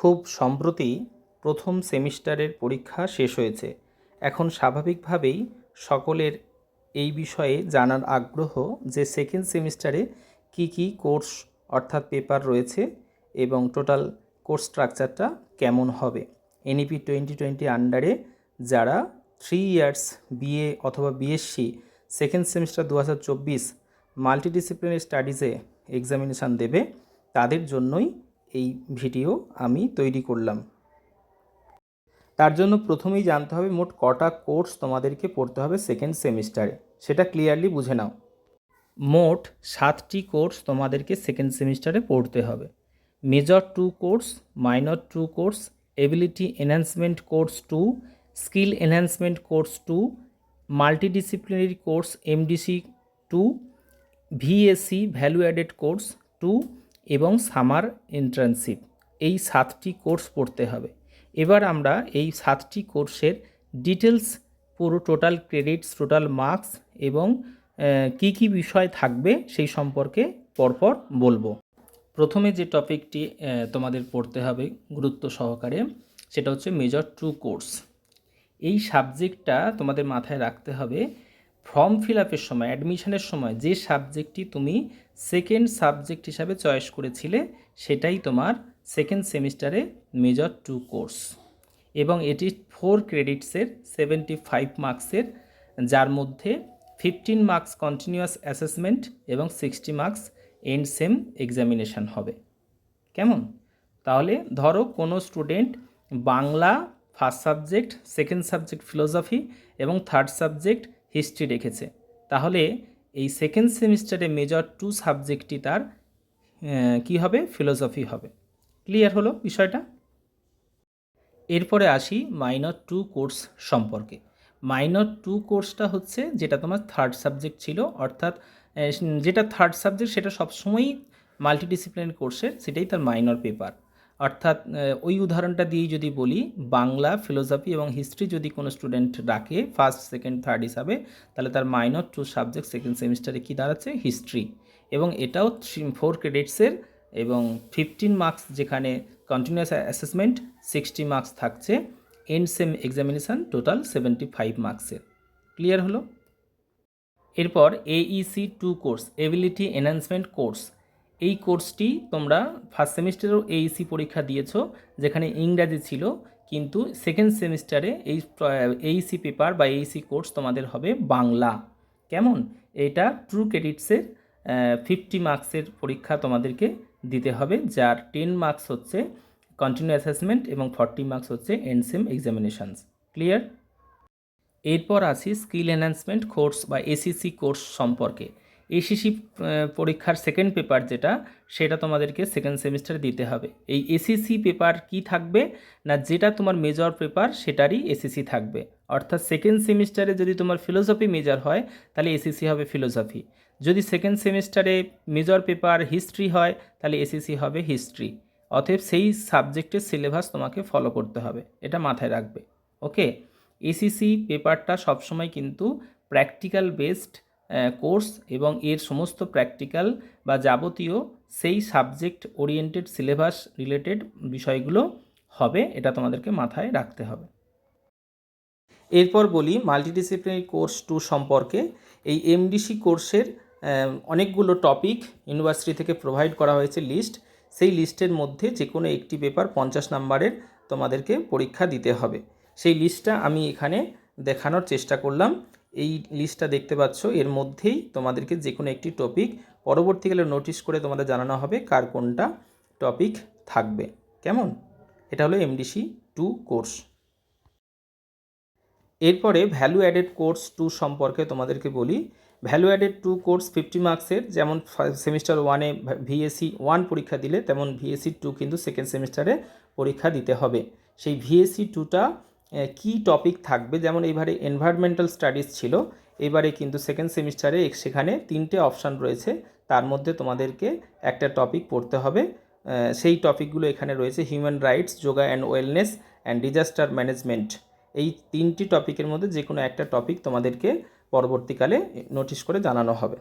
খুব সম্প্রতি প্রথম সেমিস্টারের পরীক্ষা শেষ হয়েছে। এখন স্বাভাবিকভাবেই সকলের এই বিষয়ে জানার আগ্রহ যে সেকেন্ড সেমিস্টারে কি কি কোর্স অর্থাৎ পেপার রয়েছে এবং টোটাল কোর্স স্ট্রাকচারটা কেমন হবে। এনইপি টোয়েন্টি টোয়েন্টি আন্ডারে যারা থ্রি ইয়ার্স বিএ অথবা বিএসসি সেকেন্ড সেমিস্টার দু হাজার চব্বিশ মাল্টিডিসিপ্লিনারি স্টাডিজে এক্সামিনেশান দেবে, তাদের জন্যই এই ভিডিও আমি তৈরি করলাম। তার জন্য প্রথমেই জানতে হবে মোট কটা কোর্স তোমাদেরকে পড়তে হবে সেকেন্ড সেমিস্টারে সেটা ক্লিয়ারলি বুঝে নাও। মোট সাতটি কোর্স তোমাদেরকে সেকেন্ড সেমিস্টারে পড়তে হবে। Major two course minor two course ability enhancement course two skill enhancement course two multidisciplinary course MDC two VSC value added course two এবং সামার ইন্টার্নশিপ। এই সাতটি কোর্স পড়তে হবে। এবার আমরা এই সাতটি কোর্সের ডিটেলস পুরো টোটাল ক্রেডিটস, টোটাল মার্কস এবং কি কি বিষয় থাকবে সেই সম্পর্কে পরপর বলব। প্রথমে যে টপিকটি তোমাদের পড়তে হবে গুরুত্ব সহকারে, সেটা হচ্ছে মেজর টু কোর্স এই সাবজেক্টটা তোমাদের মাথায় রাখতে হবে ফর্ম ফিল আপের সময়, অ্যাডমিশনের সময় যে সাবজেক্টটি তুমি সেকেন্ড সাবজেক্ট হিসাবে চয়েস করেছিলে, সেটাই তোমার সেকেন্ড সেমিস্টারে মেজর টু কোর্স এবং এটি ফোর ক্রেডিটসের সেভেন্টি ফাইভ মার্কসের যার মধ্যে ফিফটিন মার্কস কন্টিনিউয়াস অ্যাসেসমেন্ট এবং sixty marks end sem examination হবে। কেমন? তাহলে ধরো কোনো student Bangla first subject second subject philosophy এবং থার্ড সাবজেক্ট হিস্ট্রি রেখেছে। তাহলে এই সেকেন্ড সেমিস্টারে মেজর টু সাবজেক্টটি তার কি হবে? ফিলোসফি হবে। ক্লিয়ার হলো বিষয়টা? এরপরে আসি মাইনর টু কোর্স সম্পর্কে। মাইনর টু কোর্সটা হচ্ছে যেটা তোমার থার্ড সাবজেক্ট ছিল, অর্থাৎ যেটা থার্ড সাবজেক্ট সেটা সবসময়ই মাল্টিডিসিপ্লিনারি কোর্সের সেটাই তার মাইনর পেপার অর্থাৎ ওই উদাহরণটা দিয়েই যদি বলি, বাংলা ফিলোসফি এবং হিস্ট্রি যদি কোনো স্টুডেন্ট রাখে ফার্স্ট সেকেন্ড থার্ড হিসাবে, তাহলে তার মাইনর টু সাবজেক্ট সেকেন্ড সেমিস্টারে কী দাঁড়াচ্ছে? হিস্ট্রি এবং এটাও থ্রি ফোর ক্রেডিটসের এবং ফিফটিন মার্কস যেখানে কন্টিনিউয়াস অ্যাসেসমেন্ট সিক্সটি মার্কস থাকছে end sem examination total seventy five মার্কসের ক্লিয়ার হলো? এরপর AEC two course ability enhancement course এই কোর্সটি তোমরা ফার্স্ট সেমিস্টারেও এইসি পরীক্ষা দিয়েছ, যেখানে ইংরাজি ছিল, কিন্তু সেকেন্ড সেমিস্টারে এই এইসি পেপার বা এইসি কোর্স তোমাদের হবে বাংলা। কেমন? এটা ট্রু ক্রেডিটসের ফিফটি মার্কসের পরীক্ষা তোমাদেরকে দিতে হবে, যার টেন মার্কস হচ্ছে কন্টিনিউ অ্যাসেসমেন্ট এবং ফর্টি মার্কস হচ্ছে এনসেম এক্সামিনেশানস ক্লিয়ার এরপর আসি স্কিল এনহ্যান্সমেন্ট কোর্স বা এসিসি কোর্স সম্পর্কে। এসিসি পরীক্ষার সেকেন্ড পেপার যেটা, সেটা তোমাদেরকে সেকেন্ড সেমিস্টারে দিতে হবে। এই এসিসি পেপার কি থাকবে না যেটা তোমার মেজর পেপার সেটারই এসিসি থাকবে। অর্থাৎ সেকেন্ড সেমিস্টারে যদি তোমার ফিলোসফি মেজর হয়, তাহলে এসিসি হবে ফিলোসফি যদি সেকেন্ড সেমিস্টারে মেজর পেপার হিস্ট্রি হয়, তাহলে এসিসি হবে হিস্ট্রি অতএব সেই সাবজেক্টের সিলেবাস তোমাকে ফলো করতে হবে। এটা মাথায় রাখবে। ওকে এসিসি পেপারটা সবসময় কিন্তু প্র্যাকটিক্যাল বেসড কোর্স এবং এর সমস্ত প্র্যাকটিক্যাল বা যাবতীয় সেই সাবজেক্ট ওরিয়েন্টেড সিলেবাস রিলেটেড বিষয়গুলো হবে, এটা তোমাদেরকে মাথায় রাখতে হবে। এরপর বলি মাল্টিডিসিপ্লিনারি কোর্স টু সম্পর্কে। এই এমডিসি কোর্সের অনেকগুলো টপিক ইউনিভার্সিটি থেকে প্রোভাইড করা হয়েছে লিস্ট সেই লিস্টের মধ্যে যে কোনো একটি পেপার পঞ্চাশ নাম্বারের তোমাদেরকে পরীক্ষা দিতে হবে। সেই লিস্টটা আমি এখানে দেখানোর চেষ্টা করলাম। এই লিস্টটা দেখতে পাচ্ছ। এর মধ্যেই তোমাদেরকে যে কোনো একটি টপিক পরবর্তীকালে নোটিশ করে তোমাদের জানানো হবে কার কোনটা টপিক থাকবে। কেমন? এটা হলো এমডিসি টু কোর্স এরপরে ভ্যালু অ্যাডেড কোর্স টু সম্পর্কে তোমাদেরকে বলি। Value added two course fifty মার্কসের যেমন সেমিস্টার ওয়ানে ভিএসসি ওয়ান পরীক্ষা দিলে, তেমন ভিএসসি টু কিন্তু সেকেন্ড সেমিস্টারে পরীক্ষা দিতে হবে। সেই ভিএসসি টুটা কী টপিক থাকবে? যেমন এবারে এনভায়রনমেন্টাল স্টাডিজ ছিল এবারে কিন্তু সেকেন্ড সেমিস্টারে সেখানে তিনটে অপশান রয়েছে, তার মধ্যে তোমাদেরকে একটা টপিক পড়তে হবে। সেই টপিকগুলো এখানে রয়েছে human rights yoga and wellness and disaster management এই তিনটি টপিকের মধ্যে যে কোনো একটা টপিক তোমাদেরকে পরবর্তীকালে নোটিশ করে জানানো হবে।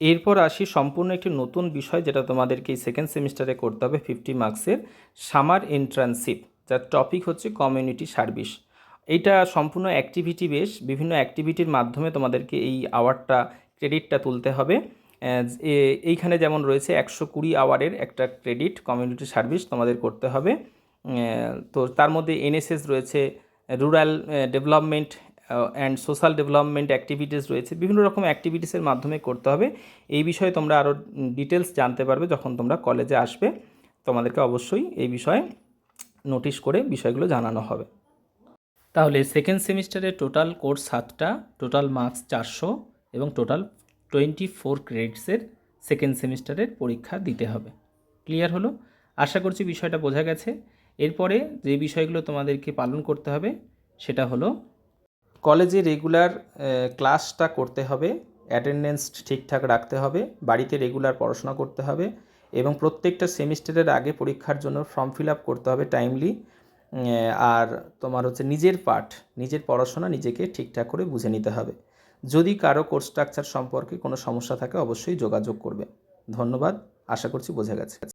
এরপর আসি, সম্পূর্ণ একটি নতুন বিষয় যেটা তোমাদেরকে এই সেকেন্ড সেমিস্টারে করতে হবে ফিফটি মার্কসের সামার ইন্টার্নশিপ যার টপিক হচ্ছে কমিউনিটি সার্ভিস এইটা সম্পূর্ণ অ্যাক্টিভিটি বেস বিভিন্ন অ্যাক্টিভিটির মাধ্যমে তোমাদেরকে এই আওয়ারটা ক্রেডিটটা তুলতে হবে। এইখানে যেমন রয়েছে, একশো কুড়ি আওয়ারের একটা ক্রেডিট কমিউনিটি সার্ভিস তোমাদের করতে হবে। তো তার মধ্যে এনএসএস রয়েছে rural development and social development activities রয়েছে। বিভিন্ন রকম অ্যাক্টিভিটিসের মাধ্যমে করতে হবে। এই বিষয়ে তোমরা আরও ডিটেলস জানতে পারবে যখন তোমরা কলেজে আসবে। তোমাদেরকে অবশ্যই এই বিষয়ে নোটিশ করে বিষয়গুলো জানানো হবে। তাহলে সেকেন্ড সেমিস্টারে টোটাল কোর্স সাতটা টোটাল মার্কস চারশো এবং টোটাল টোয়েন্টি ফোর ক্রেডিটসের সেকেন্ড সেমিস্টারের পরীক্ষা দিতে হবে। ক্লিয়ার হলো? আশা করছি বিষয়টা বোঝা গেছে। এরপরে যে বিষয়গুলো তোমাদেরকে পালন করতে হবে, সেটা হলো কলেজে রেগুলার ক্লাসটা করতে হবে অ্যাটেন্ডেন্স ঠিকঠাক রাখতে হবে, বাড়িতে রেগুলার পড়াশোনা করতে হবে এবং প্রত্যেকটা সেমিস্টারের আগে পরীক্ষার জন্য ফর্ম ফিল আপ করতে হবে টাইমলি আর তোমার হচ্ছে নিজের পাঠ, নিজের পড়াশোনা নিজেকে ঠিকঠাক করে বুঝে নিতে হবে। যদি কারও কোর্স স্ট্রাকচার সম্পর্কে কোনো সমস্যা থাকে অবশ্যই যোগাযোগ করবে। ধন্যবাদ, আশা করছি বোঝা গেছে।